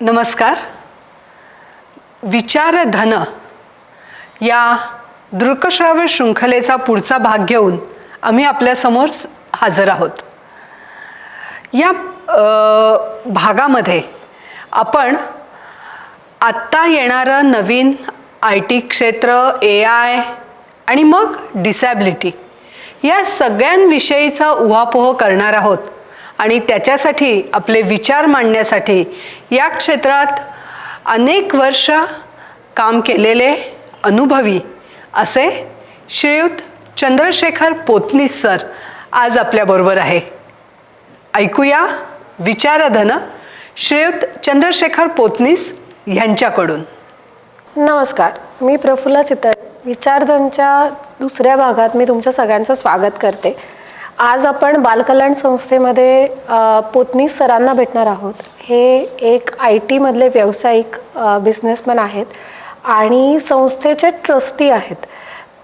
नमस्कार. विचारधन या दृकश्राव्य शृंखलेचा पुढचा भाग घेऊन आम्ही आपल्यासमोर हजर आहोत. या भागामध्ये आपण आत्ता येणारं नवीन आय टी क्षेत्र ए आय आणि मग डिसॅबिलिटी या सगळ्यांविषयीचा उहापोह करणार आहोत. आणि त्याच्यासाठी आपले विचार मांडण्यासाठी या क्षेत्रात अनेक वर्ष काम केलेले अनुभवी असे श्रीयुत चंद्रशेखर पोतनीस सर आज आपल्याबरोबर आहे. ऐकूया विचारधन श्रीयुत चंद्रशेखर पोतनीस यांच्याकडून. नमस्कार मी प्रफुल्ला चितळ. विचारधनच्या दुसऱ्या भागात मी तुमच्या सगळ्यांचं स्वागत करते. आज आपण बालकल्याण संस्थेमध्ये पोतनीस सरांना भेटणार आहोत. हे एक आय टीमधले व्यावसायिक बिझनेसमॅन आहेत आणि संस्थेचे ट्रस्टी आहेत.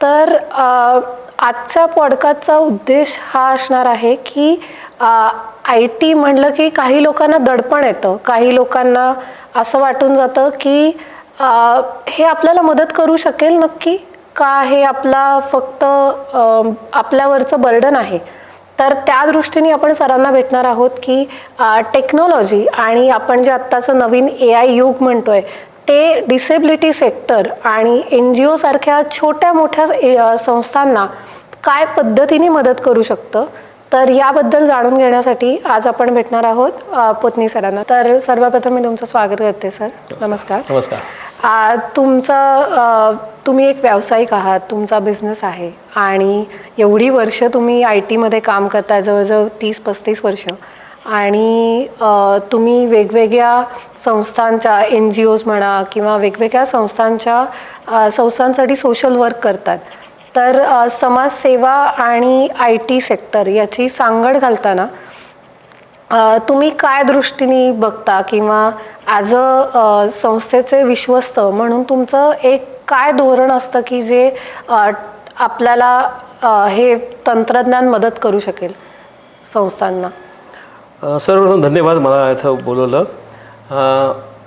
तर आजच्या पॉडकास्टचा उद्देश हा असणार आहे की आय टी म्हणलं की काही लोकांना दडपण येतं. काही लोकांना असं वाटून जातं की हे आपल्याला मदत करू शकेल नक्की? का हे आपला फक्त आपल्यावरचं बर्डन आहे? तर त्या दृष्टीने आपण सरांना भेटणार आहोत की टेक्नॉलॉजी आणि आपण जे आत्ताचं नवीन ए आय युग म्हणतोय ते डिसेबिलिटी सेक्टर आणि एन जी ओसारख्या छोट्या मोठ्या संस्थांना काय पद्धतीने मदत करू शकतं तर याबद्दल जाणून घेण्यासाठी आज आपण भेटणार आहोत अ, पोतनी सरांना. तर सर्वप्रथम मी तुमचं स्वागत करते सर. नमस्कार. नमस्कार. आ, तुमचं तुम्ही एक व्यावसायिक आहात तुमचा बिझनेस आहे आणि एवढी वर्ष तुम्ही आय टीमध्ये काम करताय जवळजवळ तीस पस्तीस वर्ष. आणि तुम्ही वेगवेगळ्या संस्थांच्या एन जी ओज म्हणा किंवा वेगवेगळ्या संस्थांच्या संस्थांसाठी सोशल वर्क करतात. तर समाजसेवा आणि आय टी सेक्टर याची सांगड घालताना तुम्ही काय दृष्टीने बघता किंवा ॲज अ संस्थेचे विश्वस्त म्हणून तुमचं एक काय धोरण असतं की जे आपल्याला हे तंत्रज्ञान मदत करू शकेल संस्थांना? सर्वप्रथम धन्यवाद मला इथं बोलवलं.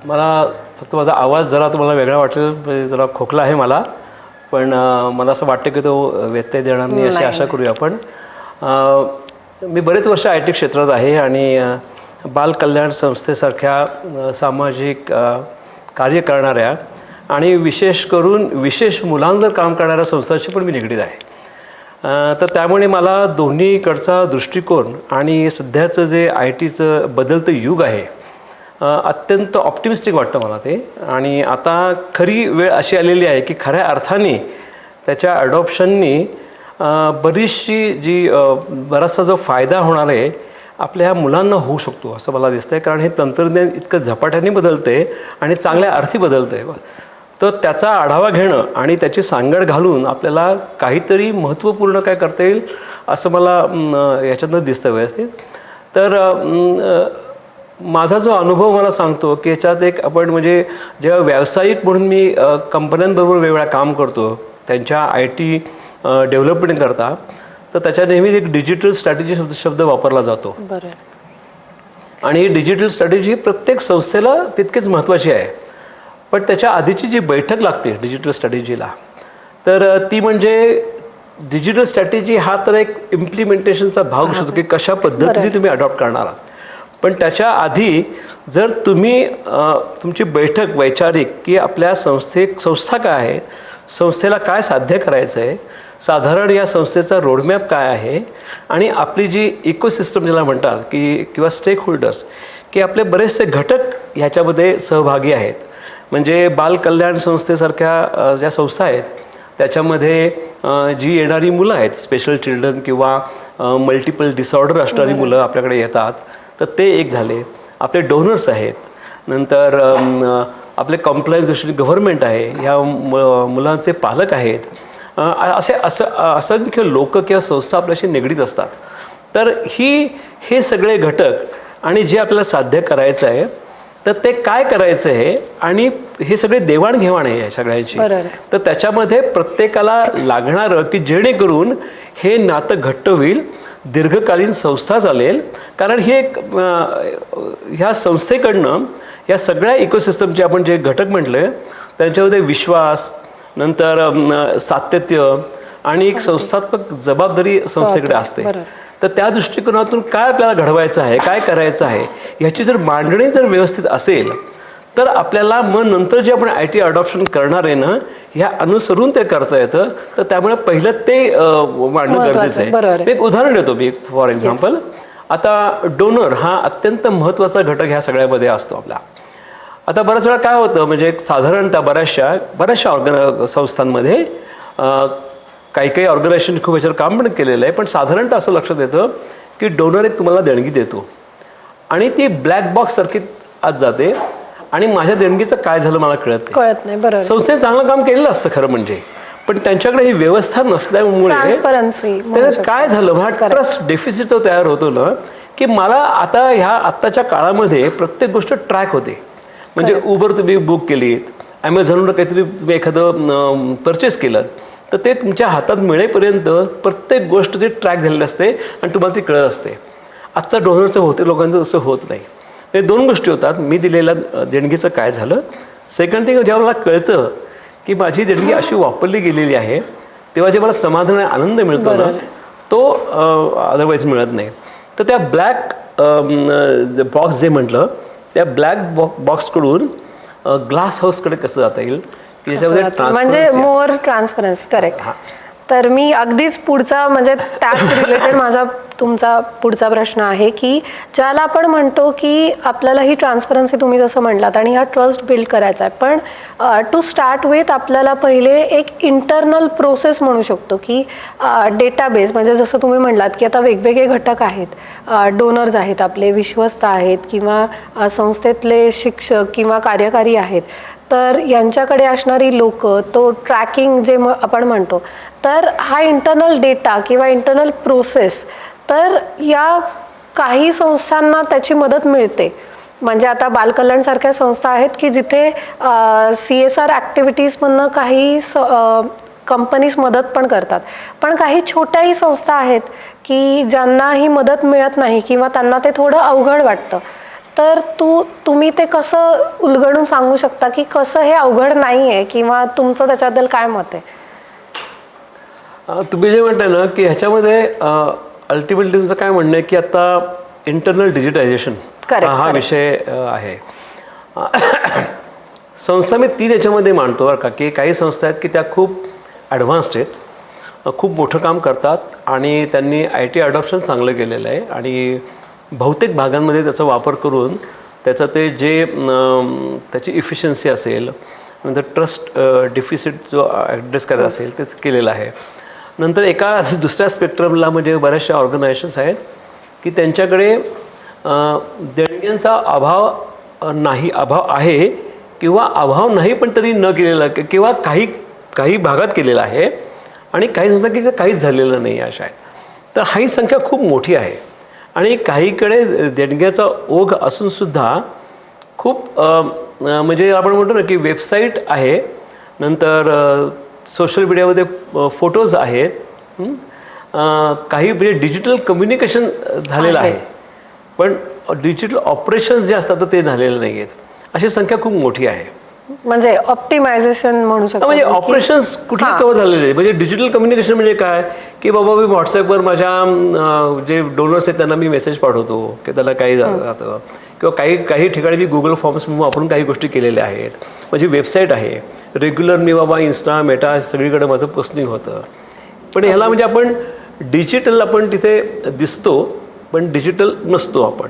मला फक्त माझा आवाज जरा तुम्हाला वेगळा वाटेल म्हणजे जरा खोकला आहे मला पण मला असं वाटतं की तो व्यत्यय देणार नाही अशी आशा करूया आपण. मी बरेच वर्ष आय टी क्षेत्रात आहे आणि बाल कल्याण संस्थेसारख्या सामाजिक कार्य करणाऱ्या आणि विशेष करून विशेष मुलांवर काम करणाऱ्या संस्थांशी पण मी निगडीत आहे. तर त्यामुळे मला दोन्हीकडचा दृष्टिकोन आणि सध्याचं जे आय टीचं बदलतं युग आहे अत्यंत ऑप्टिमिस्टिक वाटतं मला ते. आणि आता खरी वेळ अशी आलेली आहे की खऱ्या अर्थाने त्याच्या अडॉप्शननी बरीचशी जी बराचसा जो फायदा होणार आहे आपल्या मुलांना होऊ शकतो असं मला दिसतं आहे कारण हे तंत्रज्ञान इतकं झपाट्याने बदलते आणि चांगल्या अर्थी बदलतं आहे तर त्याचा आढावा घेणं आणि त्याची सांगड घालून आपल्याला काहीतरी महत्त्वपूर्ण काय करता येईल असं मला याच्यातनं दिसतं व्यवस्थित. तर माझा जो अनुभव मला सांगतो की याच्यात एक आपण म्हणजे जेव्हा व्यावसायिक म्हणून मी कंपन्यांबरोबर वेगवेगळ्या काम करतो त्यांच्या आय टी डेव्हलपमेंट करता तर त्याच्या नेहमीच एक डिजिटल स्ट्रॅटेजी शब्द शब्द वापरला जातो. आणि ही डिजिटल स्ट्रॅटेजी प्रत्येक संस्थेला तितकीच महत्त्वाची आहे. पण त्याच्या आधीची जी बैठक लागते डिजिटल स्ट्रॅटेजीला तर ती म्हणजे डिजिटल स्ट्रॅटेजी हा तर एक इम्प्लिमेंटेशनचा भाग असतो की कशा पद्धतीने तुम्ही अडॉप्ट करणार आहात. पण त्याच्या आधी जर तुम्ही तुमची बैठक वैचारिक की आपल्या संस्थे संस्था काय आहे संस्थेला काय साध्य करायचं आहे साधारण या संस्थेचा रोडमॅप काय आहे? आणि आपली जी इकोसिस्टम ज्याला म्हणतात की किंवा स्टेक होल्डर्स की आपले बरेचसे घटक ह्याच्यामध्ये सहभागी आहेत. म्हणजे बाल कल्याण संस्थेसारख्या ज्या संस्था आहेत त्याच्यामध्ये जी येणारी मुलं आहेत स्पेशल चिल्ड्रन किंवा मल्टिपल डिसऑर्डर असणारी मुलं आपल्याकडे येतात तर ते एक झाले. आपले डोनर्स आहेत. नंतर आपले कम्प्लायन्स दृष्टीने गव्हर्नमेंट आहे ह्या मुलांचे पालक आहेत असे असं असंख्य लोक किंवा संस्था आपल्याशी निगडीत असतात. तर ही हे सगळे घटक आणि जे आपल्याला साध्य करायचं आहे तर ते काय करायचं आहे आणि हे सगळे देवाणघेवाण आहे सगळ्यांची. तर त्याच्यामध्ये प्रत्येकाला लागणारं की जेणेकरून हे नातं घट्ट होईल दीर्घकालीन संस्था चालेल. कारण ही एक ह्या संस्थेकडनं या सगळ्या इकोसिस्टमचे आपण जे घटक म्हटले त्यांच्यामध्ये विश्वास नंतर सातत्य आणि एक संस्थात्मक जबाबदारी संस्थेकडे असते. तर त्या दृष्टिकोनातून काय आपल्याला घडवायचं आहे काय करायचं आहे ह्याची जर मांडणी जर व्यवस्थित असेल तर आपल्याला मग नंतर जे आपण आय टी अडॉप्शन करणार आहे ना ह्या अनुसरून ते करता येतं. तर त्यामुळे पहिलं ते मांडणं गरजेचं आहे. एक उदाहरण देतो मी फॉर एक्झाम्पल. आता डोनर हा अत्यंत महत्त्वाचा घटक ह्या सगळ्यामध्ये असतो आपला. आता बऱ्याच वेळा काय होतं म्हणजे एक साधारणतः बऱ्याचशा बऱ्याचशा ऑर्गन संस्थांमध्ये काही काही ऑर्गनायझेशन खूप याच्यावर काम पण केलेलं आहे पण साधारणतः असं लक्षात येतं की डोनर एक तुम्हाला देणगी देतो. आणि ती ब्लॅक बॉक्स सारखी आत जाते आणि माझ्या देणगीचं काय झालं मला कळत नाही. कळत नाही बरोबर. संस्थेने चांगलं काम केलेलं असतं खरं म्हणजे. पण त्यांच्याकडे ही व्यवस्था नसल्यामुळे काय झालं हा ट्रस्ट डेफिसिट तो तयार होतो ना की मला आता ह्या आत्ताच्या काळामध्ये प्रत्येक गोष्ट ट्रॅक होते. म्हणजे उबर तुम्ही बुक केलीत ॲमेझॉनवर काहीतरी तुम्ही एखादं परचेस केलं तर ते तुमच्या हातात मिळेपर्यंत प्रत्येक गोष्ट ती ट्रॅक झालेली असते आणि तुम्हाला ती कळत असते. आजचा डोनरचं बहुतेक लोकांचं तसं होत नाही. हे दोन गोष्टी होतात. मी दिलेल्या देणगीचं काय झालं? सेकंड थिंग जेव्हा मला कळतं की माझी देणगी अशी वापरली गेलेली आहे तेव्हा जे मला समाधान आणि आनंद मिळतो ना तो अदरवाईज मिळत नाही. तर त्या ब्लॅक बॉक्स जे म्हटलं त्या ब्लॅक बॉक्सकडून ग्लास हाऊसकडे कसं जाता येईल की ज्याच्यामध्ये म्हणजे transparency असेल. मोर ट्रान्सपरन्सी करेक्ट हा. तर मी अगदीच पुढचा म्हणजे टॅक्स रिलेटेड माझा तुमचा पुढचा प्रश्न आहे की ज्याला आपण म्हणतो की आपल्याला ही ट्रान्सपरन्सी तुम्ही जसं म्हणलात आणि हा ट्रस्ट बिल्ड करायचा आहे. पण टू स्टार्ट विथ आपल्याला पहिले एक इंटरनल प्रोसेस म्हणू शकतो की डेटाबेस म्हणजे जसं तुम्ही म्हणलात की आता वेगवेगळे घटक आहेत. डोनर्स आहेत आपले विश्वस्त आहेत किंवा संस्थेतले शिक्षक किंवा कार्यकारी आहेत. तर यांच्याकडे असणारी लोक तो ट्रॅकिंग जे आपण म्हणतो. तर हा इंटरनल डेटा किंवा इंटरनल प्रोसेस तर या काही संस्थांना त्याची मदत मिळते. म्हणजे आता बालकल्याणसारख्या संस्था आहेत की जिथे सी एस आर ॲक्टिव्हिटीजमधनं काही स कंपनीज मदत पण करतात. पण काही छोट्याही संस्था आहेत की ज्यांना ही मदत मिळत नाही किंवा त्यांना ते थोडं अवघड वाटतं. तर तू तुम्ही ते कसं उलगडून सांगू शकता की कसं हे अवघड नाही आहे किंवा तुमचं त्याच्याबद्दल काय मत आहे? तुम्ही जे म्हणताय ना की ह्याच्यामध्ये अल्टिमेटली तुमचं काय म्हणणं आहे की आता इंटरनल डिजिटायझेशन हा. विषय आहे संस्था मी तीन याच्यामध्ये मांडतो बरं का की काही संस्था आहेत की त्या खूप ॲडव्हान्स्ड आहेत खूप मोठं काम करतात आणि त्यांनी आय टी अडॉप्शन चांगलं केलेलं आहे आणि बहुतेक भागांमध्ये त्याचा वापर करून त्याचं ते जे त्याची इफिशियन्सी असेल नंतर ट्रस्ट डिफिसिट जो ॲड्रेस करायचा असेल तेच केलेलं आहे नंतर एका दुसऱ्या स्पेक्ट्रमला म्हणजे बऱ्याचशा ऑर्गनायझेशन्स आहेत की त्यांच्याकडे देणग्यांचा अभाव नाही अभाव आहे किंवा अभाव नाही पण तरी न केलेला किंवा काही काही भागात केलेला आहे आणि काही संस्था की काहीच झालेलं नाही अशा आहेत तर हा ही संख्या खूप मोठी आहे. आणि काहीकडे देणग्याचा ओघ असूनसुद्धा खूप म्हणजे आपण म्हणतो ना की वेबसाईट आहे नंतर सोशल मीडियामध्ये फोटोज आहेत. काही म्हणजे डिजिटल कम्युनिकेशन झालेलं आहे. पण डिजिटल ऑपरेशन्स जे असतात ते झालेले नाही आहेत अशी संख्या खूप मोठी आहे. म्हणजे ऑप्टिमायझेशन म्हणू शकतो म्हणजे ऑपरेशन्स कुठले हां. कव्हर झालेले म्हणजे डिजिटल कम्युनिकेशन म्हणजे काय? की बाबा मी व्हॉट्सॲपवर माझ्या जे डोनर्स आहेत त्यांना मी मेसेज पाठवतो. की त्याला काही जातं किंवा काही काही ठिकाणी मी गुगल फॉर्म्स वापरून काही गोष्टी केलेल्या आहेत. माझी वेबसाईट आहे. रेग्युलर मी बाबा इन्स्टा मेटा सगळीकडे माझं पोस्टिंग होतं. पण ह्याला म्हणजे आपण डिजिटल आपण तिथे दिसतो पण डिजिटल नसतो आपण.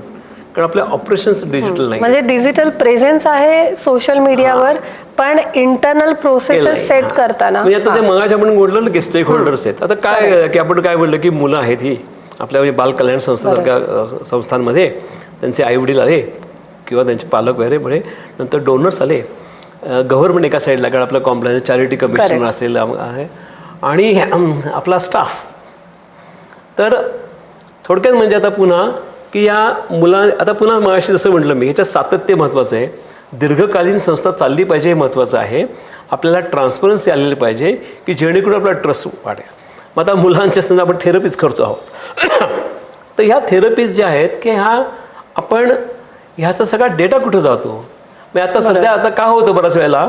कारण आपल्या ऑपरेशन्स डिजिटल नाही म्हणजे डिजिटल प्रेझेन्स आहे सोशल मीडियावर पण इंटरनल केलंय. प्रोसेसेस सेट करताना. म्हणजे आता ते मगाशी आपण बोललो ना की स्टेक होल्डर्स आहेत. आता काय की आपण काय बोललं की मुलं आहेत ही. आपल्या म्हणजे बाल कल्याण संस्थासारख्या संस्थांमध्ये त्यांचे आई वडील आले किंवा त्यांचे पालक वगैरे म्हणजे नंतर डोनर्स आले. गव्हर्नमेंट एका साईडला कारण आपलं कॉम्प्लायन्स चॅरिटी कमिशन. असेल आहे. आणि आपला स्टाफ तर थोडक्यात म्हणजे आता पुन्हा की या मुला आता पुन्हा मगाशी जसं म्हटलं मी ह्याच्यात सातत्य महत्त्वाचं आहे. दीर्घकालीन संस्था चालली पाहिजे हे महत्त्वाचं आहे. आपल्याला ट्रान्सपरन्सी आलेली पाहिजे की जेणेकरून आपला ट्रस्ट वाढेल. मग आता मुलांच्या समजा आपण थेरपीज करतो आहोत. तर ह्या थेरपीज ज्या आहेत की ह्या आपण ह्याचा सगळा डेटा कुठं जातो? मी आता सध्या आता का होतं बऱ्याच वेळेला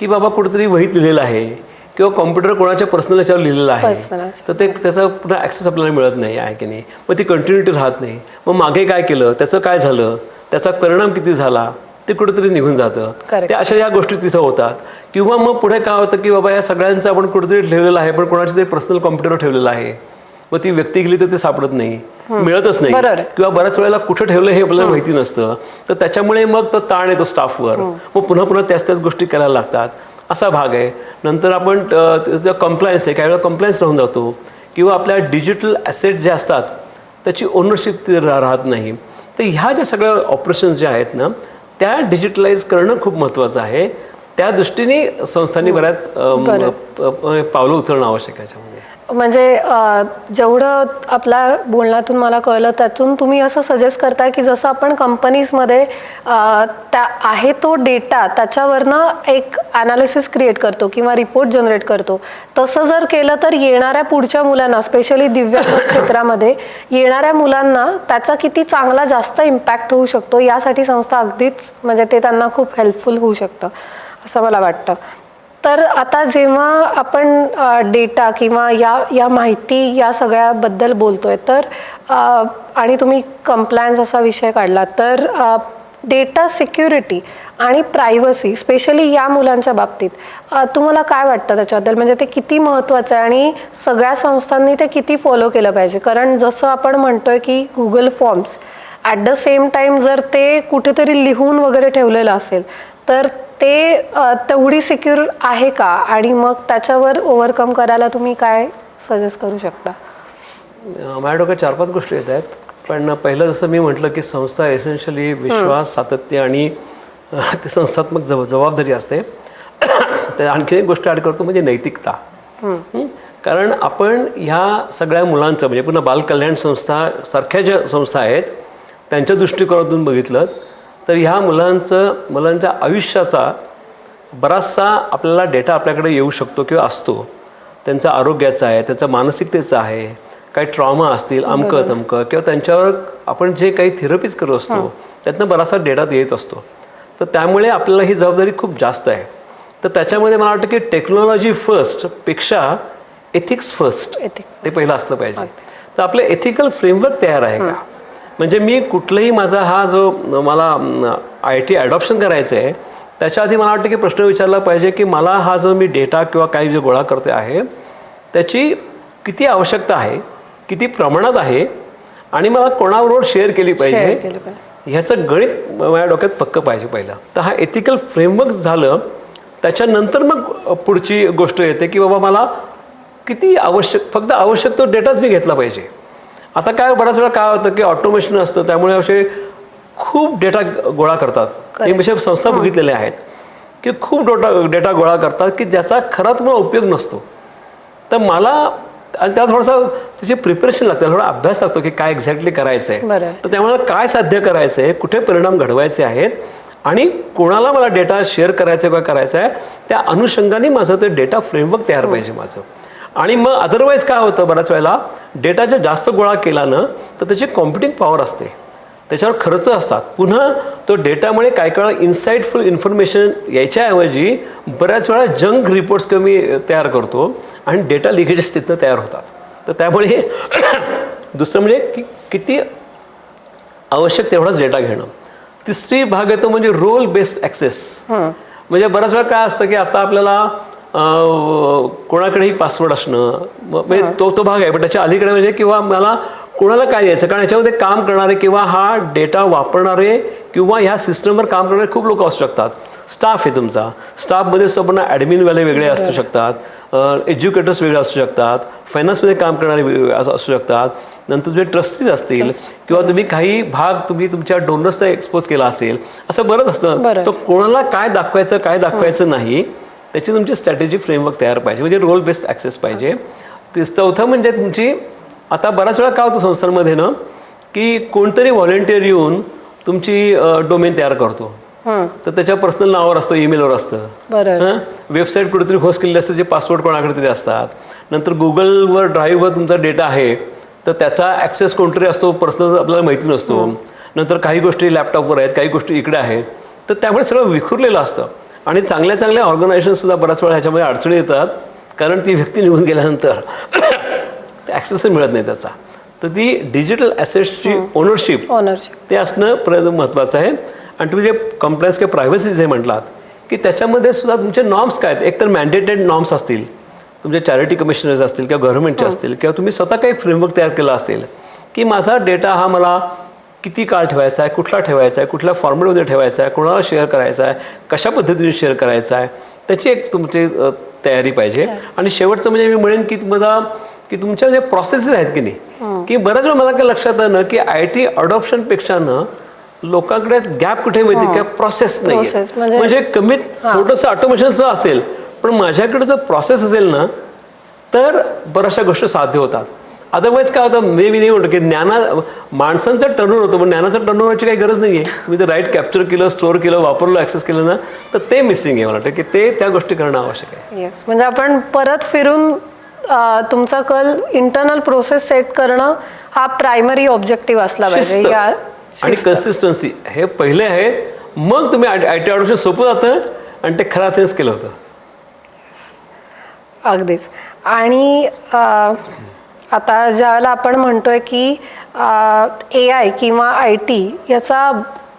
की बाबा कुठेतरी वहीत लिहिलेलं आहे किंवा कॉम्प्युटर कोणाच्या पर्सनल याच्यावर लिहिलेलं आहे. तर ते त्याचा पुन्हा ॲक्सेस आपल्याला मिळत नाही आहे की नाही? मग ती कंटिन्युटी राहत नाही. मग मागे काय केलं? त्याचं काय झालं? त्याचा परिणाम किती झाला? ते कुठेतरी निघून जातं. त्या अशा या गोष्टी तिथं होतात. किंवा मग पुढे काय होतं की बाबा या सगळ्यांचं आपण कुठेतरी ठेवलेलं आहे पण कोणाच्या तरी पर्सनल कॉम्प्युटरवर ठेवलेलं आहे. मग ती व्यक्ती गेली तर ते सापडत नाही. मिळतच नाही. किंवा बऱ्याच वेळेला कुठं ठेवलं हे आपल्याला माहिती नसतं. तर त्याच्यामुळे मग तो ताण येतो स्टाफवर. मग पुन्हा पुन्हा त्याच त्याच गोष्टी करायला लागतात. असा भाग आहे. नंतर आपण कम्प्लायन्स आहे. काही वेळा कम्प्लायन्स राहून जातो. किंवा आपल्या डिजिटल ॲसेट जे असतात त्याची ओनरशिप राहत नाही. तर ह्या ज्या सगळ्या ऑपरेशन्स ज्या आहेत ना त्या डिजिटलाइज करणं खूप महत्त्वाचं आहे. त्या दृष्टीने संस्थांनी बऱ्याच पावलं उचलणं आवश्यक आहे म्हणजे जेवढं आपल्या बोलण्यातून मला कळलं त्यातून तुम्ही असं सजेस्ट करताय की जसं आपण कंपनीजमध्ये त्या आहे तो डेटा त्याच्यावरनं एक ॲनालिसिस क्रिएट करतो किंवा रिपोर्ट जनरेट करतो. तसं जर केलं तर येणाऱ्या पुढच्या मुलांना स्पेशली दिव्यांग क्षेत्रामध्ये येणाऱ्या मुलांना त्याचा किती चांगला जास्त इम्पॅक्ट होऊ शकतो यासाठी संस्था अगदीच म्हणजे ते त्यांना खूप हेल्पफुल होऊ शकतं असं मला वाटतं. तर आता जेव्हा आपण डेटा किंवा या या माहिती या सगळ्याबद्दल बोलतोय तर आणि तुम्ही कम्प्लायन्स असा विषय काढला तर डेटा सिक्युरिटी आणि प्रायव्हसी स्पेशली या मुलांच्या बाबतीत तुम्हाला काय वाटतं त्याच्याबद्दल? म्हणजे ते किती महत्त्वाचं आहे आणि सगळ्या संस्थांनी ते किती फॉलो केलं पाहिजे? कारण जसं आपण म्हणतोय की Google forms at the same time जर ते कुठेतरी लिहून वगैरे ठेवलेलं असेल तर ते तेवढी सिक्युर आहे का? आणि मग त्याच्यावर ओव्हरकम करायला तुम्ही काय सजेस्ट करू शकता? माझ्या डोक्यात चार पाच गोष्टी येत आहेत. पण पहिलं जसं मी म्हटलं की संस्था एसेन्शियली विश्वास सातत्य आणि ते संस्थात्मक जब जबाबदारी असते. तर आणखी एक गोष्ट ॲड करतो म्हणजे नैतिकता? कारण आपण ह्या सगळ्या मुलांचं म्हणजे पुन्हा बालकल्याण संस्था सारख्या ज्या संस्था आहेत त्यांच्या दृष्टिकोनातून बघितलं तर ह्या मुलांचं मुलांच्या आयुष्याचा बराचसा आपल्याला डेटा आपल्याकडे येऊ शकतो किंवा असतो. त्यांचा आरोग्याचा आहे त्यांचा मानसिकतेचा आहे काही ट्रॉमा असतील अमकं तमकं किंवा त्यांच्यावर आपण जे काही थेरपीज करत असतो त्यातनं बराचसा डेटा येत असतो. तर त्यामुळे आपल्याला ही जबाबदारी खूप जास्त आहे. तर त्याच्यामध्ये मला वाटतं की टेक्नॉलॉजी फर्स्टपेक्षा एथिक्स फर्स्ट ते पहिलं असलं पाहिजे. तर आपलं एथिकल फ्रेमवर्क तयार आहे का? म्हणजे मी कुठलाही माझा हा जो मला आय टी ॲडॉप्शन करायचं आहे त्याच्या आधी मला वाटतं की प्रश्न विचारला पाहिजे की मला हा जो मी डेटा किंवा काही जो गोळा करते आहे त्याची किती आवश्यकता आहे किती प्रमाणात आहे आणि मला कोणाबरोबर शेअर केली पाहिजे ह्याचं गणित माझ्या डोक्यात पक्क पाहिजे पहिलं. तर हा एथिकल फ्रेमवर्क झालं त्याच्यानंतर मग पुढची गोष्ट येते की बाबा मला किती आवश्यक फक्त आवश्यक तो डेटाच मी घेतला पाहिजे. आता काय बऱ्याच वेळा काय होतं की ऑटोमेशन असतं त्यामुळे असे खूप डेटा गोळा करतात. मी अशा संस्था बघितलेल्या आहेत की खूप डोटा डेटा गोळा करतात की ज्याचा खरा तुम्हाला उपयोग नसतो. तर मला आणि त्यात थोडासा त्याची प्रिपरेशन लागतं थोडा अभ्यास लागतो की काय एक्झॅक्टली करायचं आहे. तर त्यामुळे काय साध्य करायचं आहे कुठे परिणाम घडवायचे आहेत आणि कोणाला मला डेटा शेअर करायचा किंवा करायचा आहे त्या अनुषंगाने माझं ते डेटा फ्रेमवर्क तयार पाहिजे माझं. आणि मग अदरवाईज काय होतं बऱ्याच वेळेला डेटा जर जास्त गोळा केला ना तर त्याची कॉम्प्युटिंग पॉवर असते. त्याच्यावर खर्च असतात. पुन्हा तो डेटामुळे काय काय इन्साईटफुल इन्फॉर्मेशन याच्याऐवजी बऱ्याच वेळा जंक रिपोर्ट्स कमी तयार करतो आणि डेटा लिकेजेस तिथनं तयार होतात. तर त्यामुळे दुसरं म्हणजे की किती आवश्यक तेवढाच डेटा घेणं. तिसरी भाग येतो म्हणजे रोल बेस्ड ॲक्सेस म्हणजे बऱ्याच वेळा काय असतं की आता आपल्याला कोणाकडेही पासवर्ड असणं म्हणजे तो तो भाग आहे. पण त्याच्या अलीकडे म्हणजे किंवा मला कोणाला काय द्यायचं? कारण याच्यामध्ये काम करणारे किंवा हा डेटा वापरणारे किंवा ह्या सिस्टमवर काम करणारे खूप लोक असू शकतात. स्टाफ आहे तुमचा. स्टाफमध्ये आपण ॲडमिनवाले वेगळे असू शकतात. एज्युकेटर्स वेगळे असू शकतात. फायनान्समध्ये काम करणारे असू शकतात. नंतर तुझे ट्रस्टीज असतील किंवा तुम्ही काही भाग तुम्ही तुमच्या डोनर्सला एक्सपोज केला असेल असं बरंच असतं. तर कोणाला काय दाखवायचं काय दाखवायचं नाही. त्याची तुमची स्ट्रॅटेजी फ्रेमवर्क तयार पाहिजे म्हणजे रोल बेस्ड ॲक्सेस पाहिजे. तिस चौथं म्हणजे तुमची आता बऱ्याच वेळा काय होतं संस्थांमध्ये ना की कोणतरी व्हॉलेंटियर येऊन तुमची डोमेन तयार करतो. तर त्याच्या पर्सनल नावावर असतं ईमेलवर असतं. बरं. वेबसाईट कुठेतरी होस्ट केलेली असते जे पासवर्ड कोणाकडे तरी असतात. नंतर गुगलवर ड्राईव्हवर तुमचा डेटा आहे तर त्याचा ॲक्सेस कोणतरी असतो पर्सनल आपल्याला माहिती नसतो. नंतर काही गोष्टी लॅपटॉपवर आहेत काही गोष्टी इकडे आहेत. तर त्यामुळे सगळं विखुरलेलं असतं. आणि चांगल्या चांगल्या ऑर्गनायझेशनसुद्धा बऱ्याच वेळा ह्याच्यामध्ये अडचणी येतात. कारण ती व्यक्ती निघून गेल्यानंतर ॲक्सेसही मिळत नाही त्याचा. तर ती डिजिटल ॲसेट्सची ओनरशिप ओनरशिप ते असणं प्र महत्त्वाचं आहे. आणि तुम्ही जे कम्प्लायन्स किंवा प्रायव्हसी जे म्हटलात की त्याच्यामध्ये सुद्धा तुमचे नॉर्म्स काय आहेत? एकतर मॅन्डेटेड नॉर्म्स असतील. तुमचे चॅरिटी कमिशनर्स असतील किंवा गव्हर्नमेंटचे असतील किंवा तुम्ही स्वतः काही फ्रेमवर्क तयार केला असेल की माझा डेटा हा मला किती काळ ठेवायचा आहे कुठला ठेवायचा आहे कुठल्या फॉर्मॅटमध्ये ठेवायचा आहे कोणाला शेअर करायचा आहे कशा पद्धतीने शेअर करायचा आहे त्याची एक तुमची तयारी पाहिजे. आणि शेवटचं म्हणजे मी म्हणेन की तुम्हाला की तुमच्या जे प्रोसेसेस आहेत की नाही की बऱ्याच वेळा मला काय लक्षात आलं की आय टी अडॉप्शनपेक्षा ना लोकांकडे गॅप कुठे माहिती की प्रोसेस नाही म्हणजे- म्हणजे कमीत छोटंसं ऑटोमेशन असेल पण माझ्याकडे जर प्रोसेस असेल ना तर बऱ्याचशा गोष्टी साध्य होतात. अदरवाईज काय होतं? मे मी नाही म्हणतो की ज्ञाना माणसांचं टर्नओव्हर होतं पण ज्ञानाचं टर्नओव्हरची काही गरज नाही आहे तुम्ही जर राईट कॅप्चर केलं स्टोअर केलं वापरलं ॲक्सेस केलं ना तर ते मिसिंग आहे मला वाटतं की ते त्या गोष्टी करणं आवश्यक आहे. येस म्हणजे आपण परत फिरून तुमचा कल इंटरनल प्रोसेस सेट करणं हा प्रायमरी ऑब्जेक्टिव्ह असला पाहिजे. आणि. कन्सिस्टन्सी हे पहिले आहेत मग तुम्ही आय टी ऑडोशन सोपं जातं आणि ते खरा तेच केलं होतं. अगदीच. आणि आता ज्यावेळेला आपण म्हणतोय की ए आय किंवा आय टी याचा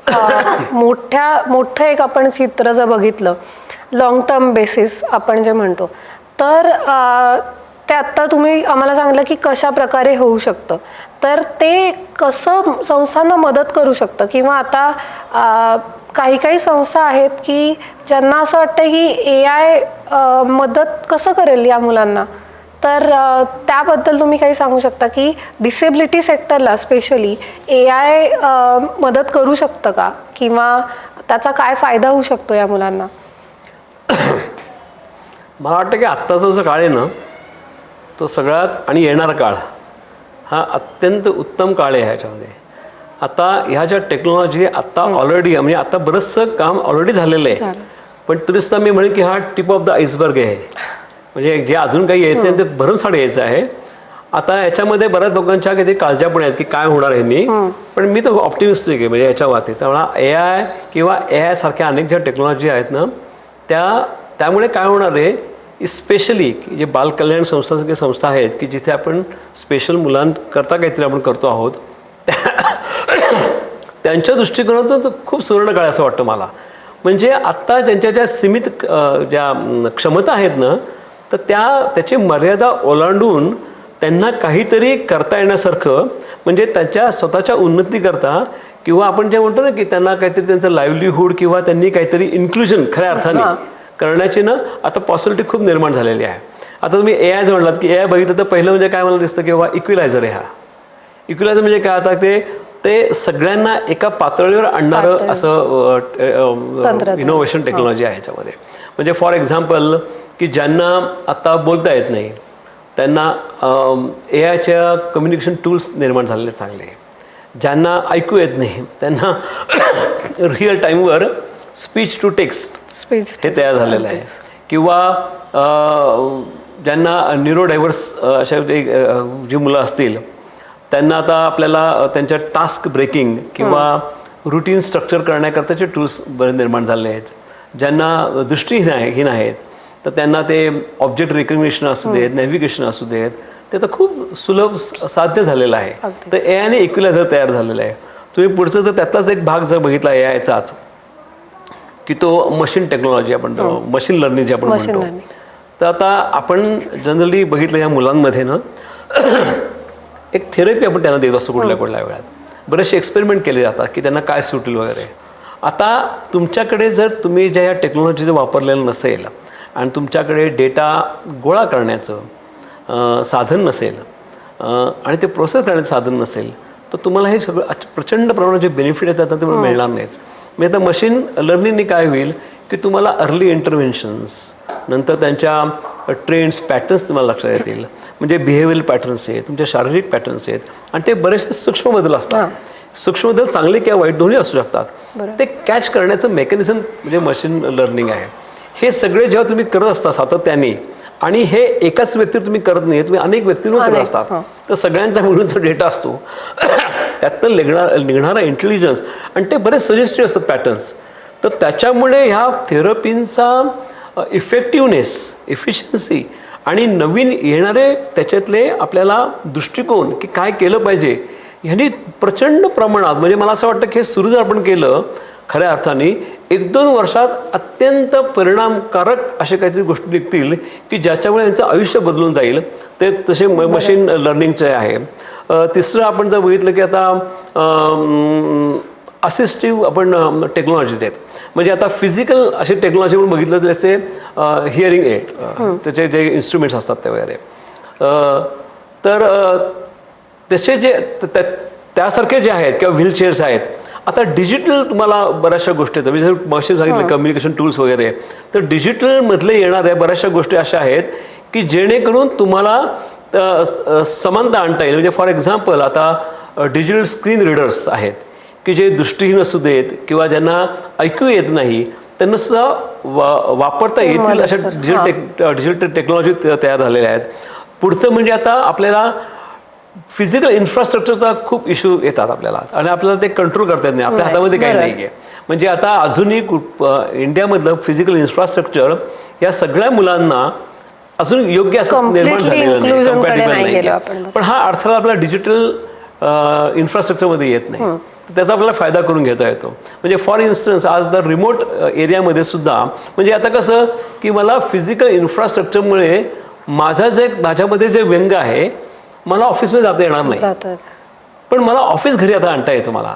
मोठ्या मोठं एक आपण चित्र जर बघितलं लॉंग टर्म बेसिस आपण जे म्हणतो तर ते आत्ता तुम्ही आम्हाला सांगितलं की कशा प्रकारे होऊ शकतं. तर ते कसं संस्थांना मदत करू शकतं? किंवा आता काही काही संस्था आहेत की ज्यांना असं वाटतं की ए आय मदत कसं करेल या मुलांना? तर त्याबद्दल तुम्ही काही सांगू शकता की डिसेबिलिटी सेक्टरला स्पेशली ए आय मदत करू शकतं का? किंवा त्याचा काय फायदा होऊ शकतो या मुलांना? मला वाटतं की आत्ताचा जो काळ आहे ना तो सगळ्यात आणि येणारा काळ हा अत्यंत उत्तम काळ आहे ह्याच्यामध्ये. आता ह्या ज्या टेक्नॉलॉजी आत्ता ऑलरेडी म्हणजे आता बरंचसं काम ऑलरेडी झालेलं आहे. पण तरीसुद्धा मी म्हणेन की हा टिप ऑफ द आईसबर्ग आहे. म्हणजे जे अजून काही यायचं आहे ते भरमसाठ यायचं आहे. आता याच्यामध्ये बऱ्याच लोकांच्या काही काळज्या पण आहेत की काय होणार आहे नी पण मी तर ऑप्टिमिस्टिक आहे म्हणजे याच्या बाबतीत. त्यामुळे ए आय किंवा ए आय सारख्या अनेक ज्या टेक्नॉलॉजी आहेत ना त्या त्यामुळे काय होणार आहे स्पेशली जे बालकल्याण संस्थासारखी संस्था आहेत की जिथे आपण स्पेशल मुलांकरता काहीतरी आपण करतो आहोत त्यांच्या दृष्टिकोनातून तर खूप सुवर्ण काळ असं वाटतं मला. म्हणजे आत्ता ज्यांच्या ज्या सीमित ज्या क्षमता आहेत ना तर त्या त्याची मर्यादा ओलांडून त्यांना काहीतरी करता येण्यासारखं म्हणजे त्यांच्या स्वतःच्या उन्नतीकरता किंवा आपण जे म्हणतो ना की त्यांना काहीतरी त्यांचं लाईव्हलीहूड किंवा त्यांनी काहीतरी इन्क्लुजन खऱ्या अर्थाने करण्याची ना आता पॉसिबिलिटी खूप निर्माण झालेली आहे. आता तुम्ही ए आयचं म्हणलात की ए आय बघितलं तर पहिलं म्हणजे काय मला दिसतं की बाबा इक्विलायझर आहे हा. इक्विलायझर म्हणजे काय? आता ते ते सगळ्यांना एका पातळीवर आणणारं असं. इनोव्हेशन टेक्नॉलॉजी आहे ह्याच्यामध्ये म्हणजे फॉर एक्झाम्पल की ज्यांना आता बोलता येत नाही त्यांना ए आयच्या कम्युनिकेशन टूल्स निर्माण झालेले चांगले. ज्यांना ऐकू येत नाही त्यांना रिअल टाईमवर स्पीच टू टेक्स्ट स्पीच हे तयार झालेलं आहे. किंवा ज्यांना न्यूरोडायव्हर्स अशा जे जी मुलं असतील त्यांना आता आपल्याला त्यांच्या टास्क ब्रेकिंग किंवा रुटीन स्ट्रक्चर करण्याकरताचे टूल्स बरे निर्माण झाले आहेत ज्यांना दृष्टीहीन आहे हीन आहेत तर त्यांना ते ऑब्जेक्ट रिकग्निशन असू देत नॅव्हिगेशन असू देत ते तर खूप सुलभ साध्य झालेलं आहे. तर ए आयने इक्विलायझर तयार झालेलं आहे. तुम्ही पुढचं जर त्यातलाच एक भाग जर बघितला ए आयचाच की तो मशीन टेक्नॉलॉजी आपण मशीन लर्निंग जे आपण म्हणतो. तर आता आपण जनरली बघितलं या मुलांमध्ये ना एक थेरपी आपण त्यांना देत असतो कुठल्या कुठल्या वेळात. बरेचसे एक्सपेरिमेंट केले जातात की त्यांना काय सुटेल वगैरे. आता तुमच्याकडे जर तुम्ही ज्या या टेक्नॉलॉजी जर वापरलेलं नसेल आणि तुमच्याकडे डेटा गोळा करण्याचं साधन नसेल आणि ते प्रोसेस करण्याचं साधन नसेल तर तुम्हाला हे सगळं प्रचंड प्रमाणात जे बेनिफिट येतात ते तुम्हाला मिळणार नाहीत. म्हणजे आता मशीन लर्निंगने काय होईल की तुम्हाला अर्ली इंटरव्हेन्शन्स नंतर त्यांच्या ट्रेंड्स पॅटर्न्स तुम्हाला लक्षात येतील. म्हणजे बिहेवियर पॅटर्न्स आहेत तुमचे शारीरिक पॅटर्न्स आहेत आणि ते बरेचसे सूक्ष्म बदल असतात. सूक्ष्म बदल चांगले किंवा वाईट दोन्ही असू शकतात. ते कॅच करण्याचं मेकॅनिझम म्हणजे मशीन लर्निंग आहे. हे सगळे जेव्हा तुम्ही करत असता सातत्याने आणि हे एकाच व्यक्ती तुम्ही करत नाही तुम्ही अनेक व्यक्तींवर करत असतात हं. तर सगळ्यांचा मिळून जो डेटा असतो. त्यातनं निघणार निघणारा इंटेलिजन्स आणि ते बरेच सजेस्टिव्ह असतात पॅटर्न्स तर त्याच्यामुळे ह्या थेरपींचा इफेक्टिवनेस इफिशियन्सी आणि नवीन येणारे त्याच्यातले आपल्याला दृष्टिकोन की काय केलं पाहिजे ह्यांनी प्रचंड प्रमाणात म्हणजे मला असं वाटतं की हे सुरू जर आपण केलं खऱ्या अर्थाने एक दोन वर्षात अत्यंत परिणामकारक असे काहीतरी गोष्टी निघतील की ज्याच्यामुळे यांचं आयुष्य बदलून जाईल. ते तसे म मशीन लर्निंगचे आहे. तिसरं आपण जर बघितलं की आता असिस्टिव्ह आपण टेक्नॉलॉजीज आहेत. म्हणजे आता फिजिकल अशी टेक्नॉलॉजी पण बघितलं तर जसे हिअरिंग एड त्याचे जे इन्स्ट्रुमेंट्स असतात ते वगैरे. तर तसे जे त्यासारखे जे आहेत किंवा व्हीलचेअर्स आहेत आता डिजिटल तुम्हाला बऱ्याचशा गोष्टी आहेत. म्हणजे मशीन सांगितलं कम्युनिकेशन टूल्स वगैरे तर डिजिटलमधले येणाऱ्या बऱ्याचशा गोष्टी अशा आहेत की जेणेकरून तुम्हाला समानता आणता येईल. म्हणजे फॉर एक्झाम्पल आता डिजिटल स्क्रीन रिडर्स आहेत. की जे दृष्टीहीन असू देत किंवा ज्यांना ऐकू येत नाही त्यांना सुद्धा वा वापरता येतील अशा डिजिटल टेक डिजिटल टेक्नॉलॉजी तयार झालेल्या आहेत. पुढचं म्हणजे आता आपल्याला फिजिकल इन्फ्रास्ट्रक्चरचा खूप इश्यू येतात आपल्याला. आणि आपल्याला ते कंट्रोल करता येत नाही. आपल्या हातामध्ये काही नाही आहे म्हणजे आता अजूनही इंडियामधलं फिजिकल इन्फ्रास्ट्रक्चर या सगळ्या मुलांना अजून योग्य असं निर्माण झालेलं नाही. compatible नाही. पण हा अडथळा आपला डिजिटल इन्फ्रास्ट्रक्चरमध्ये येत नाही. त्याचा आपल्याला फायदा करून घेता येतो. म्हणजे फॉर इन्स्टन्स आज द रिमोट एरियामध्ये सुद्धा म्हणजे आता कसं की मला फिजिकल इन्फ्रास्ट्रक्चरमुळे माझा जे माझ्यामध्ये जे व्यंग आहे मला ऑफिसमध्ये जाता येणार नाही. पण मला ऑफिस घरी आता आणता येतं मला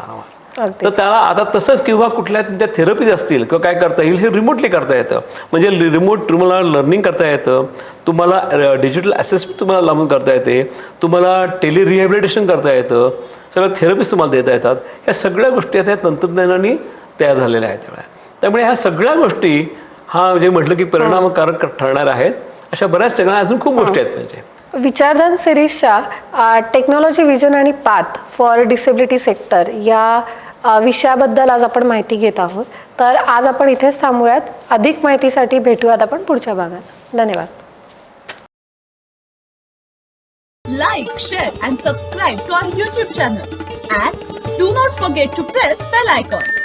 तर त्याला आता तसंच किंवा कुठल्या तुमच्या थेरपीज असतील किंवा काय करता येईल हे रिमोटली करता येतं. म्हणजे रिमोट तुम्हाला लर्निंग करता येतं. तुम्हाला डिजिटल असेसमेंट तुम्हाला लावून करता येते. तुम्हाला टेली रिहॅबिलिटेशन करता येतं. सगळं थेरपीज तुम्हाला देता येतात. ह्या सगळ्या गोष्टी आता या तंत्रज्ञानाने तयार झालेल्या आहेत त्यामुळे. त्यामुळे ह्या सगळ्या गोष्टी हा जे म्हटलं की परिणामकारक ठरणार आहेत अशा बऱ्याच ठिकाणी अजून खूप गोष्टी आहेत म्हणजे. विचारधन सिरीजच्या टेक्नॉलॉजी विजन आणि पाथ फॉर डिसेबिलिटी सेक्टर या विषयाबद्दल आज आपण माहिती घेत आहोत. तर आज आपण इथेच थांबूयात. अधिक माहितीसाठी भेटूयात आपण पुढच्या भागात. धन्यवाद. Like share and subscribe to our YouTube channel and do not forget to press bell icon